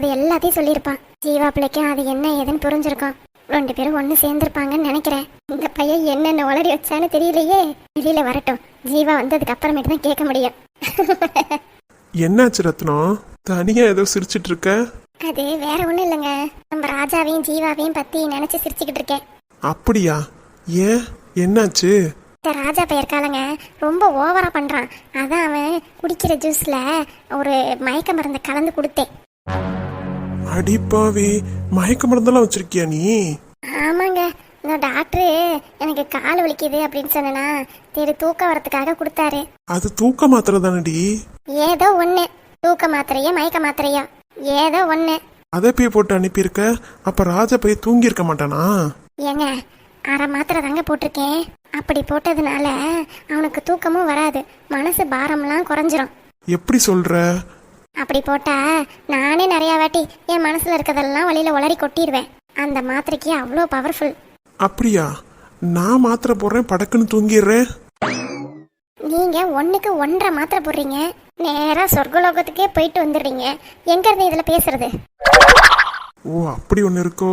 இருக்கிறது எல்லாத்தையும் சொல்லியிருப்பான். ஜீவா பிள்ளைக்கும் அது என்ன ஏதுன்னு புரிஞ்சிருக்கும். ரெண்டு பேரும் ஒண்ணு சேர்ந்திருப்பாங்கன்னு நினைக்கிறேன். இந்த பையன் என்னென்ன உளறி வச்சான்னு தெரியலையே. வெளியில வரட்டும். ஜீவா வந்ததுக்கு அப்புறமேட்டு தான் கேட்க முடியும். என்னாச்சு ரத்னம் தனியா ஏதோ சிரிச்சிட்டு இருக்க? அது வேற ஒண்ணும் இல்லைங்க. நம்ம ராஜாவையும் ஜீவாவையும் பத்தி நினைச்சு சிரிச்சுக்கிட்டு இருக்கேன். அப்படியா? ஏன்? என்னாச்சு? இந்த ராஜா பெயர்க்காலங்க ரொம்ப ஓவரா பண்றான். அதான் அவன் குடிக்கிற ஜூஸ்ல ஒரு மயக்க மருந்தை கலந்து கொடுத்தேன். அடிப்பாவி மயக்க மருந்தெல்லாம் வச்சிருக்கியா நீ? ஆமாங்க இந்த டாக்டரு எனக்கு கால் வலிக்குது அப்படின்னு சொன்னேனா சரி தூக்கம் வரதுக்காக கொடுத்தாரு. அது தூக்க மாத்திரை தானடி? ஏதோ ஒண்ணு தூக்க மாத்திரையோ மயக்க மாத்திரையோ? ஏதோ ஒண்ணு. அதை போய் போட்டு அனுப்பியிருக்க அப்ப ராஜா போய் தூங்கி இருக்க மாட்டானா? ஏங்க அரை மாத்திரை தாங்க போட்டிருக்கேன். அப்படி போட்டதுனால அவனுக்கு தூக்கமும் வராது மனசு பாரம்லாம் குறைஞ்சிரும். எப்படி சொல்ற? அப்படி போட்டா நானே நிறைய வாட்டி என் மனசுல இருக்கதெல்லாம் வழியில உளறி கொட்டிடுவேன் அந்த மாத்திரைக்கு அவ்வளோ பவர்ஃபுல் அப்படியா? நான் மாத்திரை போடுறேன் படக்குன்னு தூங்கிடுறேன். நீங்க ஒண்ணுக்கு ஒன்றரை மாத்திரை போடுறீங்க. நேரா சொர்க்கலோகத்துக்கே போயிட்டு வந்துடுறீங்க. எங்க இருந்து இதுல பேசுறது? ஓ அப்படி ஒன்று இருக்கோ?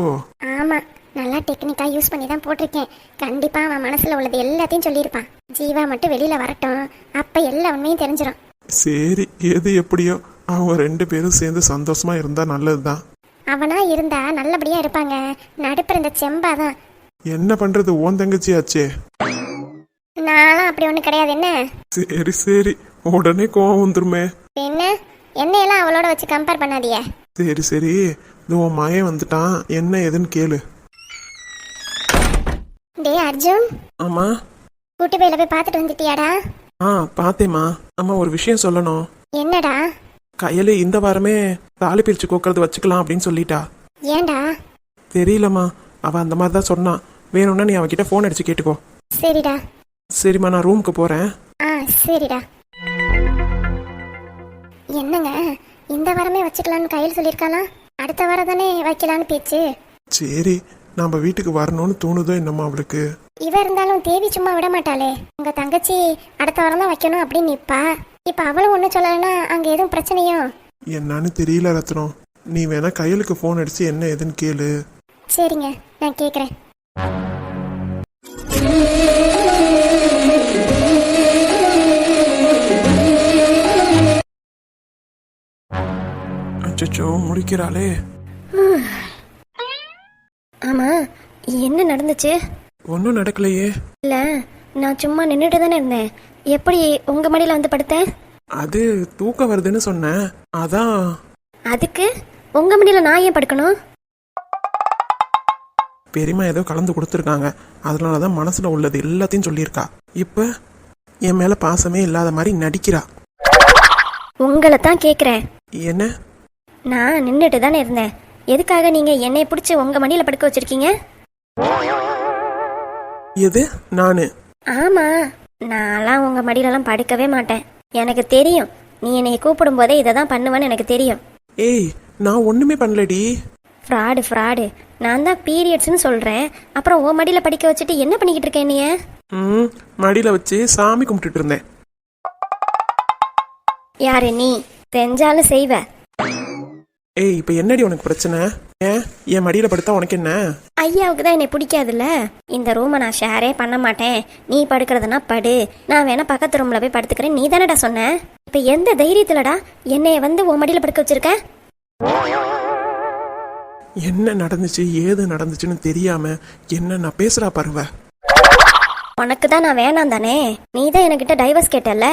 ஆமா நல்லா டெக்னிக்கா யூஸ் பண்ணி தான் போட்டிருக்கேன். கண்டிப்பா அவன் மனசுல உள்ளது எல்லாத்தையும் சொல்லியிருப்பான். ஜீவா மட்டும் வெளியில வரட்டும். அப்ப எல்லா உண்மையும் தெரிஞ்சிடும் சரி எது எப்படியோ. அவங்க ரெண்டு பேரும் சேர்ந்து சந்தோஷமா இருந்தா நல்லதுதான். அவனா இருந்தா நல்லபடியா இருப்பாங்க. நடுப்புற இந்த செம்பாதான். என்ன பண்றது ஓன் தங்கச்சியாச்சே? நானும் அப்படி ஒண்ணு கிடையாது. என்ன? சரி சரி. உடனே கோவம் வந்துருமே. என்ன? என்னையெல்லாம் அவளோட வச்சு கம்பேர் பண்ணாதியே சரி சரி. இது உன் மயன் வந்துட்டான். என்ன ஏதுன்னு கேளு. டேய் அர்ஜுன். ஆமா? கூட்டி போயில போய் பார்த்துட்டு வந்துட்டியாடா? ஆ பார்த்தேம்மா. அம்மா ஒரு விஷயம் சொல்லணும். என்னடா? கையில இந்த வாரமே தாலி பிரிச்சு கோக்கிறது வச்சுக்கலாம் அப்படின்னு சொல்லிட்டா. ஏன்டா தெரியலம்மா. அவ அந்த மாதிரி தான் சொன்னான் வேணும்னா நீ அவகிட்ட ஃபோன் அடிச்சு கேட்டுக்கோ. சரிடா. சரிம்மா நான் ரூமுக்கு போறேன். ஆ சரிடா. என்னங்க? இந்த வாரமே வச்சுக்கலாம்னு கையில் சொல்லியிருக்கானா அடுத்த வாரம் தானே வைக்கலான்னு பேச்சு. சரி நம்ம வீட்டுக்கு வரணும்னு தோணுதோ என்னம்மா அவளுக்கு. இவ இருந்தாலும் தேவி சும்மா விட மாட்டாளே. உங்க தங்கச்சி அடுத்த வாரம் தான் வைக்கணும் அப்படின்னு நிப்பா. இப்ப அவளும் ஒன்றும் சொல்லலைன்னா அங்க எதுவும் பிரச்சனையோ? என்னன்னு தெரியல ரத்னம் நீ வேணா கையலுக்கு ஃபோன் அடிச்சு என்ன ஏதுன்னு கேளு. சரிங்க நான் கேட்குறேன் அச்சச்சோ முடிக்கிறாளே. ஆமா என்ன நடந்துச்சு? ஒன்றும் நடக்கலையே. இல்ல நான் சும்மா நின்றுட்டு தானே இருந்தேன். எப்படி உங்க மடியில வந்து படுத்தேன்? அது தூக்கம் வருதுன்னு சொன்னேன். அதான். அதுக்கு உங்க மடியில நான் ஏன் படுக்கணும்? பெரியம்மா ஏதோ கலந்து கொடுத்துருக்காங்க. அதனால தான் மனசுல உள்ளது எல்லாத்தையும் சொல்லியிருக்கா. இப்போ என் மேல பாசமே இல்லாத மாதிரி நடிக்கிறா. உங்களை தான் கேக்குறேன். என்ன? நான் நின்றுட்டு தானே இருந்தேன். எதுக்காக நீங்க என்னை பிடிச்சி உங்க மடியில படுக்க வச்சிருக்கீங்க? எது? நானு. ஆமா. நான்லாம் உங்க மடியிலலாம் படுக்கவே மாட்டேன். எனக்கு தெரியும். நீ என்னைய கூப்பிடும் போதே இதை தான் பண்ணுவேன்னு எனக்கு தெரியும். ஏய் நான் ஒண்ணுமே பண்ணலடி. ஃப்ராடு ஃப்ராடு நான் தான் பீரியட்ஸ்னு சொல்றேன். அப்புறம் உன் மடியில படிக்க வச்சுட்டு என்ன பண்ணிக்கிட்டு இருக்கேன் நீ ம் மடியில வச்சு சாமி கும்பிட்டுட்டு இருந்தேன். யாரு நீ? செஞ்சாலும் செய்வ. ஏய் இப்போ என்னடி உனக்கு பிரச்சனை? ஏன் என் மடியில படுத்தா உனக்கு என்ன? ஐயாவுக்கு தான் என்னை பிடிக்காதுல்ல? இந்த ரூமை நான் ஷேரே பண்ண மாட்டேன். நீ படுக்கிறதுனா படு. நான் வேணா பக்கத்து ரூம்ல போய் படுத்துக்கிறேன். நீ தானடா சொன்ன? இப்போ எந்த தைரியத்துலடா என்னைய வந்து உன் மடியில படுக்க வச்சிருக்க? என்ன நடந்துச்சு? ஏது நடந்துச்சுன்னு தெரியாம என்ன நான் பேசுறா பாருவ? உனக்கு தான் நான் வேணாம் தானே? நீ தான் என்கிட்ட டைவர்ஸ் கேட்டல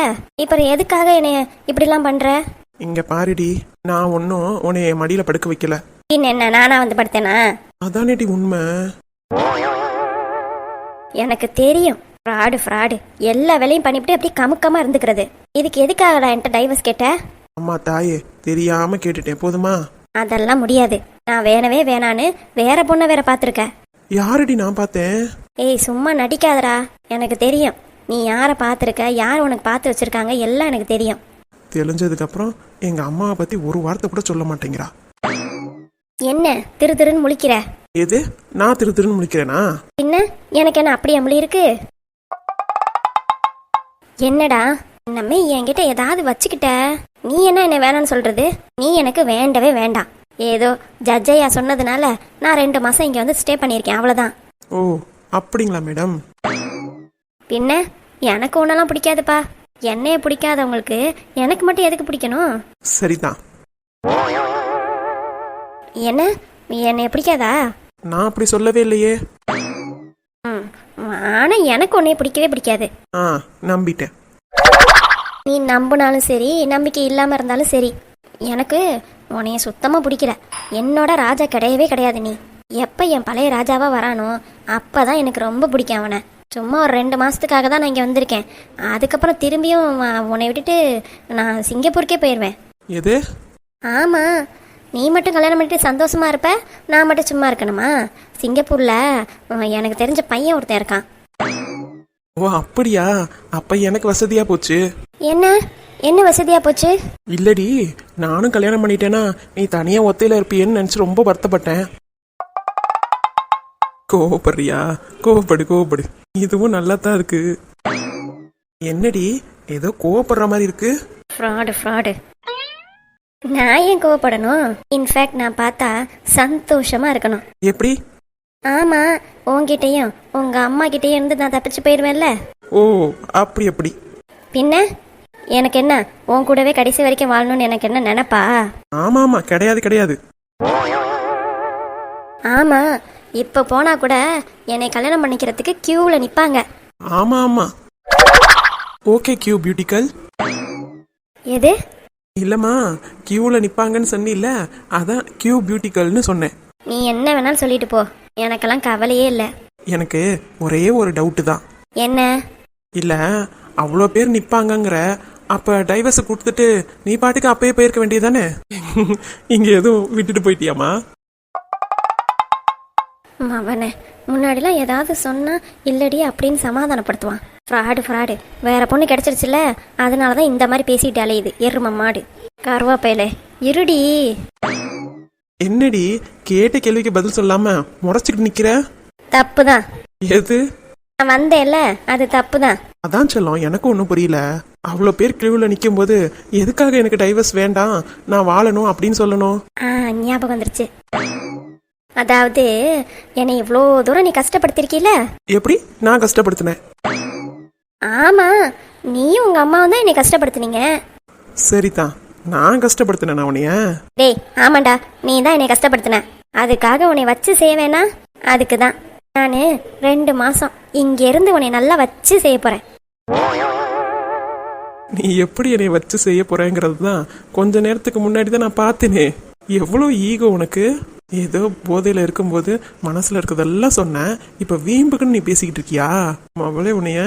இப்போ எதுக்காக என்னைய இப்படிலாம் பண்ற? இங்க பாருடி நான் ஒன்றும் உன்னை என் மடியில படுக்க வைக்கல. பின் என்ன? நானா வந்து படுத்தேனா? அதானேடி உண்மை. எனக்கு தெரியும். Fraud fraud. எல்லா வேலையும் பண்ணிவிட்டு அப்படியே கமுக்கமா இருந்துக்கிறது. இதுக்கு எதுக்காகடா என்கிட்ட டைவர்ஸ் கேட்ட? அம்மா தாயே தெரியாம கேட்டுட்டேன். போதுமா? அதெல்லாம் முடியாது. நான் வேணவே வேணான்னு வேற பொண்ணை வேற பார்த்துருக்க. யாரடி நான் பார்த்தேன்? ஏய் சும்மா நடிக்காதடா. எனக்கு தெரியும். நீ யாரை பார்த்துருக்க? யார் உனக்கு பார்த்து வச்சிருக்காங்க? எல்லாம் எனக்கு தெரியும். தெரிஞ்சதுக்கு அப்புறம் எங்க அம்மாவை பத்தி ஒரு வார்த்தை கூட சொல்ல மாட்டேங்கிறா. என்ன திரு திருன்னு முழிக்கிற? எது? நான் திரு திருன்னு முடிக்கிறேனா பின்ன? எனக்கு என்ன அப்படியே முழி இருக்கு? என்னடா? இன்னமே என்கிட்ட ஏதாவது வச்சுக்கிட்ட. நீ என்ன என்ன வேணாம்னு சொல்றது? நீ எனக்கு வேண்டவே வேண்டாம். ஏதோ ஜட்ஜையா சொன்னதுனால நான் ரெண்டு மாசம் இங்க வந்து ஸ்டே பண்ணியிருக்கேன் அவ்வளவுதான். ஓ அப்படிங்களா மேடம்? பின்ன? எனக்கு ஒன்றெல்லாம் பிடிக்காதுப்பா. என்னைய பிடிக்காதவங்களுக்கு எனக்கு மட்டும் எதுக்கு பிடிக்கணும்? சரிதான். என்ன? என்னைய பிடிக்காதா? நான் அப்படி சொல்லவே இல்லையே. ம் ஆனா எனக்கு உன்னைய பிடிக்கவே பிடிக்காது. ஆ நம்பிட்டேன். நீ நம்பினாலும் சரி நம்பிக்கை இல்லாம இருந்தாலும் சரி எனக்கு உன்னைய சுத்தமா பிடிக்கல. என்னோட ராஜா கிடையவே கிடையாது நீ. எப்ப என் பழைய ராஜாவா வரானோ அப்பதான் எனக்கு ரொம்ப பிடிக்கும் அவனை. சும்மா ஒரு ரெண்டு மாசத்துக்காக தான் நான் இங்க வந்திருக்கேன். அதுக்கப்புறம் திரும்பியும் உன்னை விட்டுட்டு நான் சிங்கப்பூருக்கே போயிடுவேன் எது? ஆமா நீ மட்டும் கல்யாணம் பண்ணிட்டு சந்தோஷமா இருப்ப? நான் மட்டும் சும்மா இருக்கணுமா? சிங்கப்பூர்ல எனக்கு தெரிஞ்ச பையன் ஒருத்தன் இருக்கான். ஓ அப்படியா? அப்ப எனக்கு வசதியா போச்சு. என்ன? என்ன வசதியா போச்சு? இல்லடி நானும் கல்யாணம் பண்ணிட்டேனா நீ தனியா ஒத்தையில இருப்பியேன்னு நினைச்சு ரொம்ப வருத்தப்பட்டேன். கோவப்படுறியா? கோவப்படு கோவப்படு. இதுவும் நல்லா தான் இருக்கு. என்னடி ஏதோ கோவப்படுற மாதிரி இருக்கு? ஃப்ராடு ஃப்ராடு நான் ஏன் கோவப்படணும்? இன்ஃபேக்ட் நான் பார்த்தா சந்தோஷமா இருக்கணும். எப்படி? ஆமா உன்கிட்டயும் உங்க அம்மா கிட்டயும் இருந்து நான் தப்பிச்சு போயிடுவேன்ல ஓ அப்படி அப்படி. பின்ன? எனக்கு என்ன? உன் கூடவே கடைசி வரைக்கும் வாழணும்னு எனக்கு என்ன நினைப்பா? ஆமா ஆமா கிடையாது கிடையாது. ஆமா இப்ப போனா கூட என்னை கல்யாணம் பண்ணிக்கிறதுக்கு கியூல நிப்பாங்க. ஆமா ஆமா. ஓகே கியூ பியூட்டிக்கல் எது? இல்லம்மா கியூல நிப்பாங்கன்னு சொன்னில்ல அதான் கியூ பியூட்டிக்கல்னு சொன்னேன். நீ என்ன வேணாலும் சொல்லிட்டு போ. எனக்கெல்லாம் கவலையே இல்லை. எனக்கு ஒரே ஒரு டவுட்டு தான். என்ன? இல்ல அவ்வளோ பேர் நிப்பாங்கங்கிற அப்ப டைவர்ஸ் கொடுத்துட்டு நீ பாட்டுக்கு அப்பயே போயிருக்க வேண்டியதானே இங்க எதுவும் விட்டுட்டு போயிட்டியாமா அவனை முன்னாடிலாம் ஏதாவது சொன்னா இல்லடி அப்படின்னு சமாதானப்படுத்துவான். ஃப்ராடு ஃப்ராடு வேற பொண்ணு கிடைச்சிருச்சுல அதனால தான் இந்த மாதிரி பேசிட்டு அலையுது. எரும மாடு. கருவாப்பையில. இருடி. என்னடி? கேட்ட கேள்விக்கு பதில் சொல்லாம முறைச்சிட்டு நிக்கிற? தப்பு தான் எது? நான் வந்தேன்ல. அது தப்பு தான் அதான் செல்லம் எனக்கும் ஒன்றும் புரியல. அவ்வளோ பேர் கியூவில் நிற்கும் போது எதுக்காக எனக்கு டைவர்ஸ் வேண்டாம்? நான் வாழணும் அப்படின்னு சொல்லணும். ஆ ஞாபகம் வந்துருச்சு. அதாவது என்னை இவ்வளோ தூரம் நீ கஷ்டப்படுத்திருக்கீல எப்படி? நான் கஷ்டப்படுத்தினேன். ஆமா நீயும் உங்க அம்மாவும் தான் என்னை கஷ்டப்படுத்துனீங்க. சரிதான் நான் கஷ்டப்படுத்தினேன் உனைய டேய் ஆமாண்டா நீ தான் என்னை கஷ்டப்படுத்தின. அதுக்காக உன்னை வச்சு செய்வேனா? அதுக்கு தான் நான் ரெண்டு மாசம் இங்க இருந்து உன்னை நல்லா வச்சு செய்ய போறேன். நீ எப்படி என்னை வச்சு செய்ய போறேங்கிறது தான் கொஞ்ச நேரத்துக்கு முன்னாடி தான் நான் பார்த்தேனே. எவ்வளோ ஈகோ உனக்கு? ஏதோ போதையில இருக்கும்போது மனசுல இருக்கிறதெல்லாம் சொன்னேன் இப்ப வீம்புக்குன்னு நீ பேசிக்கிட்டு இருக்கியா? அவளே உன்னைய.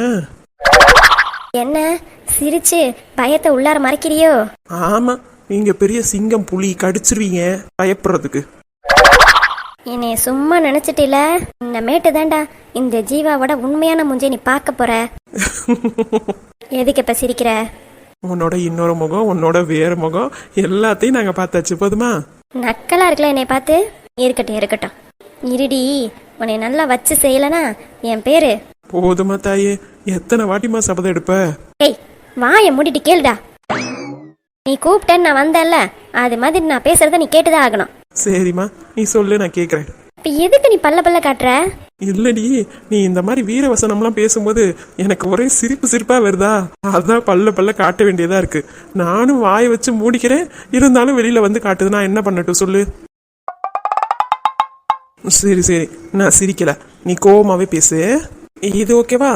என்ன? சிரிச்சு பயத்தை உள்ளார மறைக்கிறியோ? ஆமா நீங்க பெரிய சிங்கம் புலி கடிச்சிருவீங்க பயப்படுறதுக்கு. என்னை சும்மா நினைச்சிட்டில? இந்த மேட்டு தாண்டா இந்த ஜீவாவோட உண்மையான மூஞ்சை நீ பார்க்க போற. எதுக்கு இப்ப சிரிக்கிற? உன்னோட இன்னொரு முகம் உன்னோட வேற முகம் எல்லாத்தையும் நாங்க பார்த்தாச்சு போதுமா? நக்கலா இருக்குல்ல என்னை பார்த்து? இருக்கட்டும் இருக்கட்டும். இருடி உன்னை நல்லா வச்சு செய்யலனா என் பேரு? போதுமா தாயே. எத்தனை வாட்டிமா சபதம் எடுப்ப? ஏய் வாயை மூடிட்டு கேளுடா. நீ கூப்பிட்டேன்னு நான் வந்தேன்ல அது மாதிரி நான் பேசுறத நீ கேட்டுதான் ஆகணும். சரிம்மா நீ சொல்லு நான் கேக்குறேன். இப்ப எதுக்கு நீ பல்ல பல்ல காட்டுற? இல்லடி நீ இந்த மாதிரி வீரவசனம்லாம் பேசும்போது எனக்கு ஒரே சிரிப்பு சிரிப்பா வருதா? அதான் பல்ல பல்ல காட்ட வேண்டியதா இருக்கு. நானும் வாயை வச்சு மூடிக்கிறேன். இருந்தாலும் வெளியில வந்து காட்டுது. நான் என்ன பண்ணட்டும் சொல்லு? சரி சரி. நான் சிரிக்கல. நீ கோவமாவே பேசு. இது ஓகேவா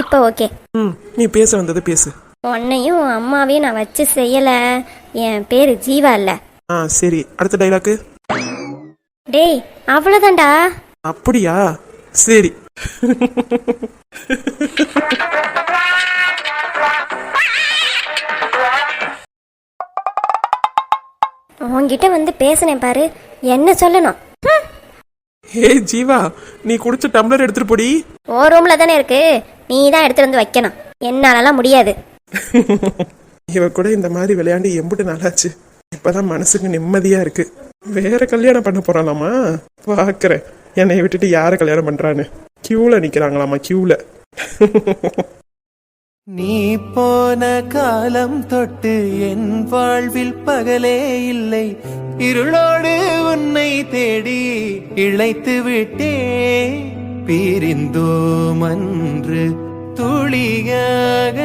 இப்போ ஓகே. ம் நீ பேச வந்தது பேசு. உன்னையும் அம்மாவையும் நான் வச்சு செய்யல. என் பேரு ஜீவா இல்ல. ஆ சரி. அடுத்த டைலாக்கு டேய் அவ்வளவுதான்டா. அப்படியா? சரி. உன்கிட்ட வந்து பேசினேன் பாரு. என்ன சொல்லணும்? ஏய் ஜீவா நீ குடிச்ச டம்ளர் எடுத்துட்டு போடி. உன் ரூம்ல தானே இருக்கு. நீ தான் எடுத்துட்டு வந்து வைக்கணும். என்னாலலாம் முடியாது. இவ கூட இந்த மாதிரி விளையாண்டு எம்புட்டு நாளாச்சு. இப்பதான் மனசுக்கு நிம்மதியா இருக்கு. வேற கல்யாணம் பண்ண போறாளாமா? பாக்குறேன். என்னை விட்டுட்டு யார கல்யாணம் பண்றான்னு. கியூல நிக்கிறாங்களாமா கியூல நீ போன காலம் தொட்டு என் வாழ்வில் பகலே இல்லை. இருளோடு உன்னை தேடி இழைத்து விட்டே. பிரிந்தோம் அன்று துளியாக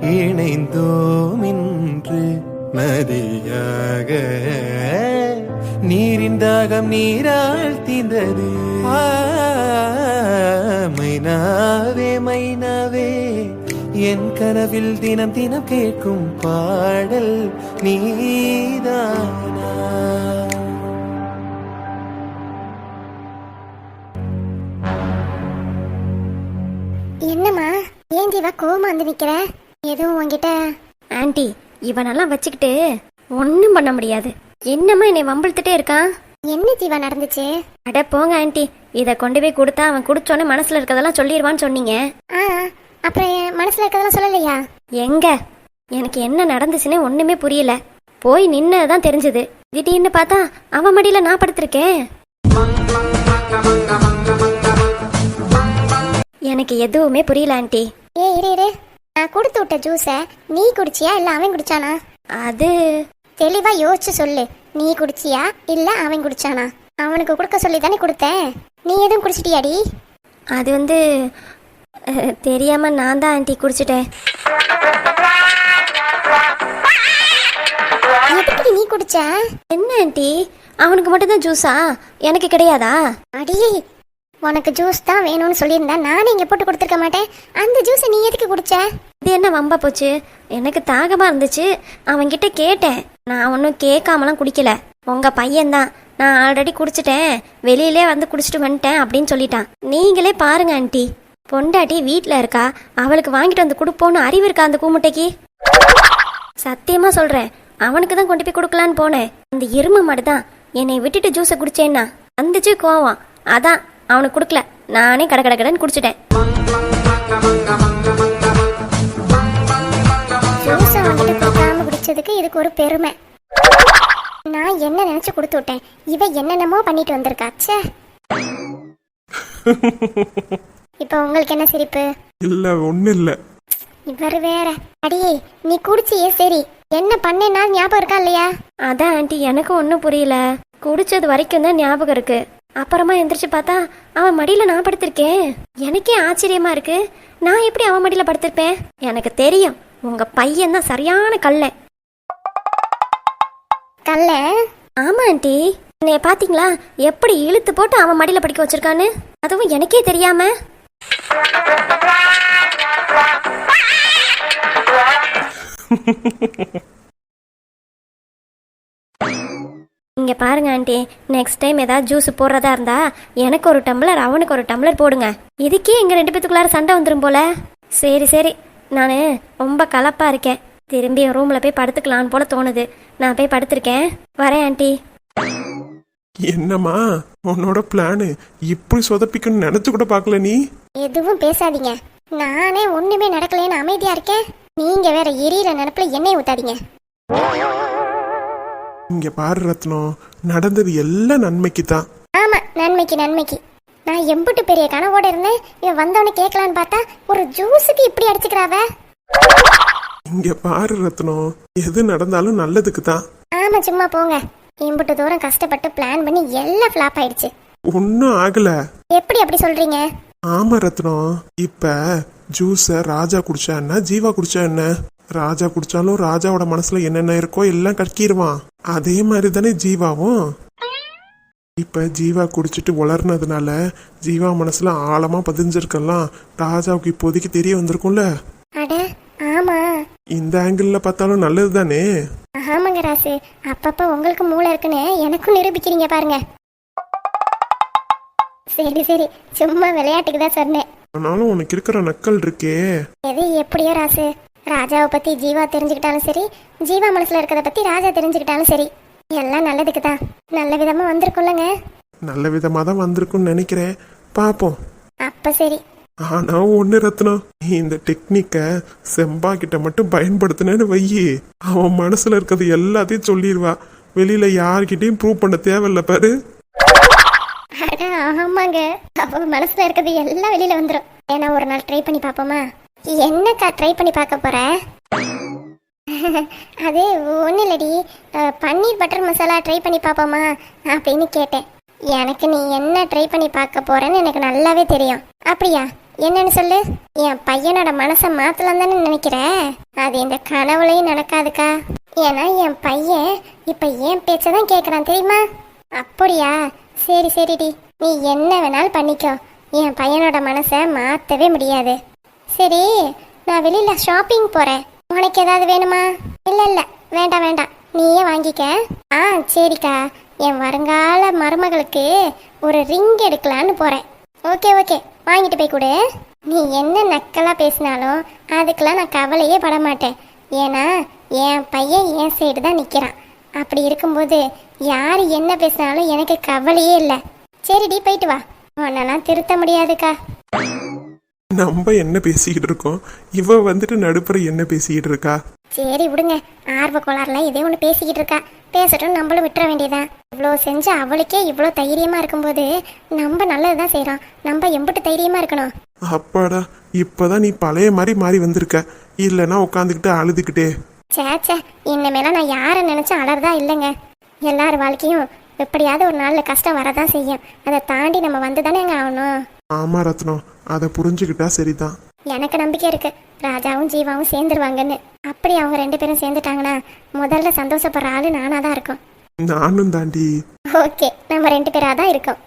இணைந்தோம் இன்று நதியாக நீரிந்தாகம் நீரால் தீந்தது. மைனாவே மைனாவே. என் கனவில் தினம் தினம் கேட்கும் பாடல் நீதானா? என்னம்மா ஏன் ஜீவா கோவமா வந்து நிக்கிற? எதுவும் உன்கிட்ட? ஆன்ட்டி இவனெல்லாம் வச்சுக்கிட்டு ஒன்றும் பண்ண முடியாது. என்னம்மா என்னை வம்பிழுத்துட்டே இருக்கான்? என்ன ஜீவா நடந்துச்சு? அட போங்க ஆன்ட்டி இதை கொண்டு போய் கொடுத்தா அவன் குடிச்சோன்னே மனசுல இருக்கதெல்லாம் சொல்லிடுவான்னு சொன்னீங்க. ஆ அப்புறம் மனசுல இருக்கதெல்லாம் சொல்லலையா? எங்க? எனக்கு என்ன நடந்துச்சுன்னே ஒண்ணுமே புரியல. போய் நின்னதான் தெரிஞ்சது. திடீர்னு பார்த்தா அவன் மடியில நான் படுத்திருக்கேன். எனக்கு எதுவுமே புரியல ஆன்ட்டி ஏ இரு இரு. நான் கொடுத்து விட்ட ஜூஸை நீ குடிச்சியா இல்ல அவன் குடிச்சானா? அது தெளிவா யோசிச்சு சொல்லு. நீ குடிச்சியா இல்ல அவன் குடிச்சானா? அவனுக்கு கொடுக்க சொல்லி தானே கொடுத்தேன். நீ எதுவும் குடிச்சிட்டியாடி? அது வந்து அஹ், தெரியாம நான் தான் ஆன்ட்டி குடிச்சிட்டேன். எப்படி நீ குடிச்ச? என்ன ஆன்ட்டி அவனுக்கு மட்டும்தான் ஜூஸா எனக்கு கிடையாதா? அடி உனக்கு ஜூஸ் தான் வேணும்னு சொல்லியிருந்தா நானே இங்க போட்டு கொடுத்துருக்க மாட்டேன். அந்த ஜூஸை நீ எதுக்கு குடிச்ச? இது என்ன வம்பா போச்சு? எனக்கு தாகமா இருந்துச்சு. அவன்கிட்ட கேட்டேன். நான் ஒன்றும் கேட்காமலாம் குடிக்கல. உங்க பையன்தான். நான் ஆல்ரெடி குடிச்சிட்டேன். வெளியிலே வந்து குடிச்சிட்டு வந்துட்டேன் அப்படின்னு சொல்லிட்டான். நீங்களே பாருங்க ஆன்ட்டி பொண்டாட்டி வீட்டில் இருக்கா? அவளுக்கு வாங்கிட்டு வந்து கொடுப்போன்னு அறிவு இருக்கா அந்த கூமுட்டைக்கு சத்தியமா சொல்றேன். அவனுக்கு தான் கொண்டு போய் கொடுக்கலான்னு போனேன். அந்த எருமை மாடு தான் என்னை விட்டுட்டு ஜூஸை குடிச்சேன்னா. வந்துச்சு கோவம். அதான் அவனுக்கு கொடுக்கல. நானே கட கட கடன் குடிச்சிட்டேன். ஜூஸை வாங்கிட்டு கொடுக்காம குடிச்சதுக்கு இதுக்கு ஒரு பெருமை. நான் என்ன நினைச்சு கொடுத்து விட்டேன்? இவ என்னென்னமோ பண்ணிட்டு வந்திருக்கா. ச்சே. இப்போ உங்களுக்கு என்ன சிரிப்பு? இல்ல ஒன்றும் இல்லை. இவர் வேற. அடியே நீ குடிச்சியே சரி. என்ன பண்ணேன்னா ஞாபகம் இருக்கா இல்லையா? அதான் ஆண்டி எனக்கும் ஒன்றும் புரியல. குடிச்சது வரைக்கும் தான் ஞாபகம் இருக்கு. அப்புறமா எந்திரிச்சு பார்த்தா அவன் மடியில நான் படுத்திருக்கேன். எனக்கே ஆச்சரியமா இருக்கு. நான் எப்படி அவன் மடியில படுத்திருப்பேன்? எனக்கு தெரியும். உங்க பையன் தான் சரியான கள்ளன் கல்ல ஆமா ஆண்டி. என்னைய பாத்தீங்களா எப்படி இழுத்து போட்டு அவன் மடியில படிக்க வச்சிருக்கான்னு? அதுவும் எனக்கே தெரியாம. இங்க பாருங்க ஆண்டி. நெக்ஸ்ட் டைம் ஏதாவது ஜூஸ் போடுறதா இருந்தா எனக்கு ஒரு டம்ளர் அவனுக்கு ஒரு டம்ளர் போடுங்க. இதுக்கே எங்க ரெண்டு பேத்துக்குள்ளார சண்டை வந்துடும் போல. சரி சரி. நான் ரொம்ப கலப்பா இருக்கேன். திரும்பி ரூம்ல போய் படுத்துக்கலான்னு போல தோணுது. நான் போய் படுத்திருக்கேன். வரேன் ஆண்டி. என்னம்மா உன்னோட பிளானு இப்படி சொதப்பிக்கணும்னு நினைச்சு கூட பார்க்கல நீ? எதுவும் பேசாதீங்க. நானே ஒண்ணுமே நடக்கலைன்னு அமைதியா இருக்கேன். நீங்க வேற எரியிற நினப்புல எண்ணெய் ஊத்தாதீங்க. இங்க பாரு ரத்னம் நடந்தது எல்லாம் நன்மைக்கு தான். ஆமா நன்மைக்கு நன்மைக்கு. நான் எம்புட்டு பெரிய கனவோட இருந்தேன். இவன் வந்தவன கேட்கலான்னு பார்த்தா ஒரு ஜூஸுக்கு இப்படி அடிச்சுக்கிறாவ. இங்க பாரு ரத்னம் எது நடந்தாலும் நல்லதுக்கு தான். ஆமா சும்மா போங்க. எம்புட்டு தூரம் கஷ்டப்பட்டு பிளான் பண்ணி எல்லாம் ஃபிளாப் ஆயிடுச்சு. ஒன்றும் ஆகல. எப்படி அப்படி சொல்றீங்க? ஆமா ரத்னம் இப்ப ஜூஸ ராஜா குடிச்சா என்ன? ஜீவா குடிச்சா என்ன? ராஜா குடிச்சாலும் ராஜாவோட மனசுல என்னென்ன இருக்கோ எல்லாம் கக்கிடுவான் அதே மாதிரி தானே ஜீவாவும். இப்ப ஜீவா குடிச்சிட்டு வளர்னதுனால ஜீவா மனசுல ஆழமா பதிஞ்சிருக்கலாம். ராஜாவுக்கு இப்போதைக்கு தெரிய வந்திருக்கும்ல. அட ஆமா. இந்த ஆங்கிள் பார்த்தாலும் நல்லது தானே ஆமாங்க ராசு. அப்பப்ப உங்களுக்கு மூளை இருக்குன்னு எனக்கும் நிரூபிக்கிறீங்க பாருங்க. சரி சரி. சும்மா விளையாட்டுக்கு தான் சொன்னேன். ஆனாலும் உனக்கு இருக்கிற நக்கல் இருக்கே. எது எப்படியோ ராசு. ராஜாவை பத்தி ஜீவா தெரிஞ்சுக்கிட்டாலும் சரி ஜீவா மனசுல இருக்கிறத பத்தி ராஜா தெரிஞ்சுக்கிட்டாலும் சரி எல்லாம் நல்லதுக்கு தான். நல்ல விதமா வந்திருக்கும்லங்க. நல்ல விதமா தான் வந்திருக்கும்னு நினைக்கிறேன். பாப்போம். அப்ப சரி. ஆனா ஒண்ணு ரத்னம் நீ இந்த டெக்னிக்க செம்பா கிட்ட மட்டும் பயன்படுத்தினேன்னு வையி. அவன் மனசுல இருக்கிறது எல்லாத்தையும் சொல்லிடுவா. வெளியில யார்கிட்டயும் ப்ரூவ் பண்ண தேவையில்ல பாரு. ஆமாங்க. அப்போ மனசுல இருக்கிறது எல்லாம் வெளியில வந்துடும் ஏன்னா ஒரு நாள் ட்ரை பண்ணி பார்ப்போமா? என்னக்கா ட்ரை பண்ணி பார்க்க போற? அது ஒன்றும் இல்லடி. பன்னீர் பட்டர் மசாலா ட்ரை பண்ணி பார்ப்போமா? அப்படின்னு கேட்டேன். எனக்கு நீ என்ன ட்ரை பண்ணி பார்க்க போறேன்னு எனக்கு நல்லாவே தெரியும். அப்படியா? என்னன்னு சொல்லு? என் பையனோட மனசை மாத்தலாம் தானே நினைக்கிற அது இந்த கனவுலையும் நடக்காதுக்கா. ஏன்னா என் பையன் இப்ப என் பேச்சதான் கேட்குறான் தெரியுமா? அப்படியா? சரி சரிடி. நீ என்ன வேணாலும் பண்ணிக்கோ. என் பையனோட மனசை மாத்தவே முடியாது. சரி நான் வெளியில ஷாப்பிங் போறேன். உனக்கு ஏதாவது வேணுமா? இல்ல இல்ல. வேண்டாம் வேண்டாம். நீயே வாங்கிக்க. ஆ சரிக்கா. என் வருங்கால மருமகளுக்கு ஒரு ரிங் எடுக்கலான்னு போறேன். Okay okay. வாங்கிட்டு போய் கொடு. நீ என்ன நக்கலா பேசினாலும் அதுக்கெல்லாம் நான் கவலையே பட மாட்டேன் ஏன்னா என் பையன் என் சைடு தான் நிக்கிறான். அப்படி இருக்கும்போது யார் என்ன பேசினாலும் எனக்கு கவலையே இல்லை. சரிடி போயிட்டு வா. உன்னெல்லாம் திருத்த முடியாதுக்கா. நம்ம என்ன பேசிக்கிட்டு இருக்கோம்? இவ வந்துட்டு நடுப்புற என்ன பேசிக்கிட்டு இருக்கா? சரி விடுங்க. ஆர்வ கோளாறுல இதே ஒன்று பேசிக்கிட்டு இருக்கா. பேசட்டும் நம்மளும் விட்டுற வேண்டியதான் இவ்வளோ செஞ்சு அவளுக்கே இவ்வளோ தைரியமா இருக்கும்போது நம்ம நல்லது தான் செய்கிறோம் நம்ம எம்பிட்டு தைரியமா இருக்கணும். அப்பாடா இப்பதான் நீ பழைய மாதிரி மாறி வந்திருக்க. இல்லைன்னா உட்காந்துக்கிட்டு அழுதுகிட்டே. சே சே இனிமேலாம் நான் யாரை நினைச்சும் அலறதா இல்லைங்க. எல்லார் வாழ்க்கையும் எப்படியாவது ஒரு நாளில் கஷ்டம் வரதான் செய்யும். அதை தாண்டி நம்ம வந்து தானேங்க ஆகணும். ஆமா ரத்னம் அதை புரிஞ்சுக்கிட்டா சரிதான். எனக்கு நம்பிக்கை இருக்கு. ராஜாவும் ஜீவாவும் சேர்ந்துருவாங்கன்னு. அப்படி அவங்க ரெண்டு பேரும் சேர்ந்துட்டாங்கன்னா முதல்ல சந்தோஷப்படுற ஆளு நானாக தான் இருக்கும். நானும் தாண்டி. ஓகே நம்ம ரெண்டு பேராக தான் இருக்கோம்.